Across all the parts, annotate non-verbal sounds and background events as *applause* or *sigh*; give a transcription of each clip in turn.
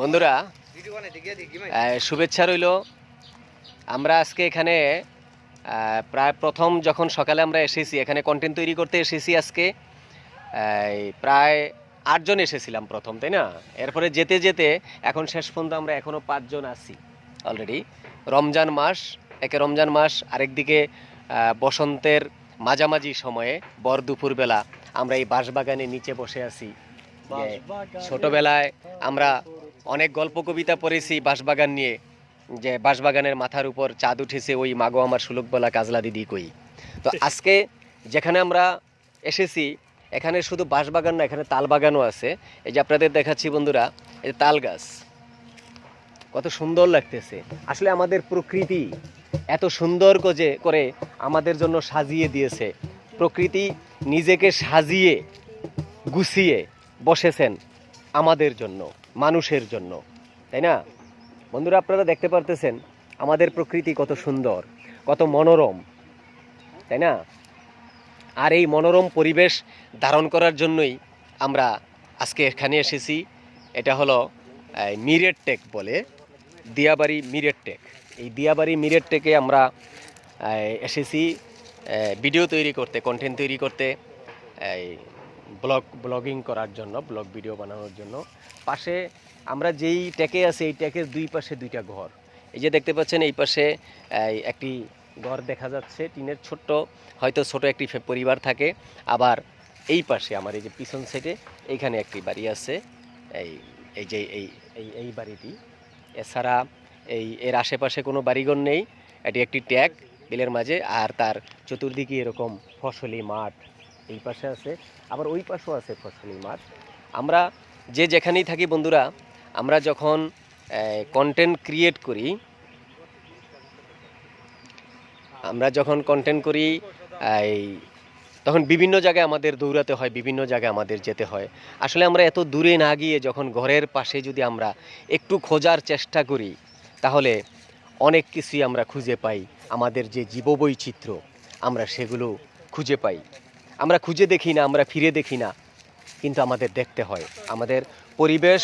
বন্ধুরা শুভেচ্ছা রইল। আমরা আজকে এখানে প্রায় প্রথম যখন সকালে আমরা এসেছি এখানে কন্টেন্ট তৈরি করতে এসেছি আজকে প্রায় আটজন এসেছিলাম প্রথম তাই না? এরপরে যেতে যেতে এখন শেষ পর্যন্ত আমরা এখনও পাঁচজন আছি অলরেডি রমজান মাস একে রমজান মাস আরেকদিকে বসন্তের মাঝামাঝি সময়ে বর দুপুরবেলা আমরা এই বাঁশবাগানের নিচে বসে আছি। ছোটবেলায় আমরা অনেক গল্প কবিতা পড়েছি বাঁশবাগান নিয়ে যে বাঁশবাগানের মাথার উপর চাঁদ উঠেছে ওই মাগো আমার সুলক বলা কাজলা দিদি কই। তো *laughs* আজকে যেখানে আমরা এসেছি এখানে শুধু বাঁশবাগান না এখানে তাল বাগানও আছে। এই যে আপনাদের দেখাচ্ছি বন্ধুরা এই যে তাল গাছ। কত সুন্দর লাগতেছে। আসলে আমাদের প্রকৃতি এত সুন্দর করে করে আমাদের জন্য সাজিয়ে দিয়েছে। প্রকৃতি নিজেকে সাজিয়ে গুছিয়ে বসেছেন আমাদের জন্য, মানুষের জন্য। তাই না? বন্ধুরা, আপনারা দেখতে পারতেছেন আমাদের প্রকৃতি কত সুন্দর, কত মনোরম। তাই না? আর এই মনোরম পরিবেশ ধারণ করার জন্যই আমরা আজকে এখানে এসেছি। এটা হলো মিরেট টেক বলে, দিয়াবাড়ি মিরেট টেক। এই দিয়াবাড়ি মিরেট টেকে আমরা এসেছি ভিডিও তৈরি করতে কন্টেন্ট তৈরি করতে ব্লগ, ব্লগিং করার জন্য, ব্লগ ভিডিও বানানোর জন্য। পাশে আমরা যেই ট্যাকে আছে, এই ট্যাকের দুই পাশে দুইটা ঘর। এই যে দেখতে পাচ্ছেন, এই পাশে একটি ঘর দেখা যাচ্ছে, টিনের ছোট্ট, হয়তো ছোট একটি পরিবার থাকে। আবার এই পাশে, আমার এই যে পিছন সাইডে এইখানে একটি বাড়ি আছে। এই এই যে, এই এই এই বাড়িটি। এছাড়া এই, এর আশেপাশে কোনো বাড়িঘর নেই। এটি একটি ট্যাগ বিলের মাঝে, আর তার চতুর্দিকে এরকম ফসলি মাঠ। এই পাশে আছে, আবার ওই পাশেও আছে ফসলি মাঠ আমরা যে যেখানেই থাকি বন্ধুরা, আমরা যখন কন্টেন্ট ক্রিয়েট করি, আমরা যখন কন্টেন্ট করি, এই, তখন বিভিন্ন জায়গায় আমাদের দৌড়াতে হয়, বিভিন্ন জায়গায় আমাদের যেতে হয়। আসলে আমরা এত দূরে না গিয়ে যখন ঘরের পাশে যদি আমরা একটু খোঁজার চেষ্টা করি, তাহলে অনেক কিছুই আমরা খুঁজে পাই। আমাদের যে জীববৈচিত্র্য, আমরা সেগুলো খুঁজে পাই। আমরা খুঁজে দেখি না আমরা ফিরে দেখি না। কিন্তু আমাদের দেখতে হয়। আমাদের পরিবেশ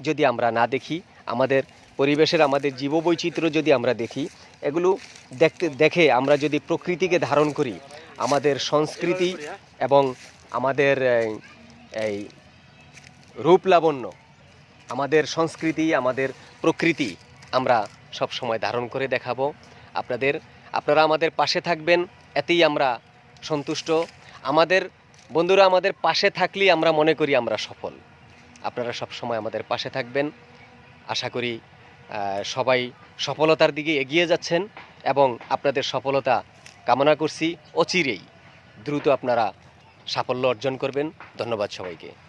যদি আমরা না দেখি আমাদের পরিবেশের আমাদের জীববৈচিত্র্য যদি আমরা দেখি এগুলো দেখতে দেখে আমরা যদি প্রকৃতিকে ধারণ করি আমাদের সংস্কৃতি এবং আমাদের এই, রূপ লাবণ্য আমাদের সংস্কৃতি আমাদের প্রকৃতি আমরা সব সময় ধারণ করে দেখাবো। আপনাদের আপনারা আমাদের পাশে থাকবেন এতেই আমরা সন্তুষ্ট। আমাদের বন্ধুরা আমাদের পাশে থাকলেই আমরা মনে করি আমরা সফল। আপনারা সব সময় আমাদের পাশে থাকবেন। আশা করি সবাই সফলতার দিকে এগিয়ে যাচ্ছেন এবং আপনাদের সফলতা কামনা করছি। অচিরেই দ্রুত আপনারা সাফল্য অর্জন করবেন। ধন্যবাদ সবাইকে।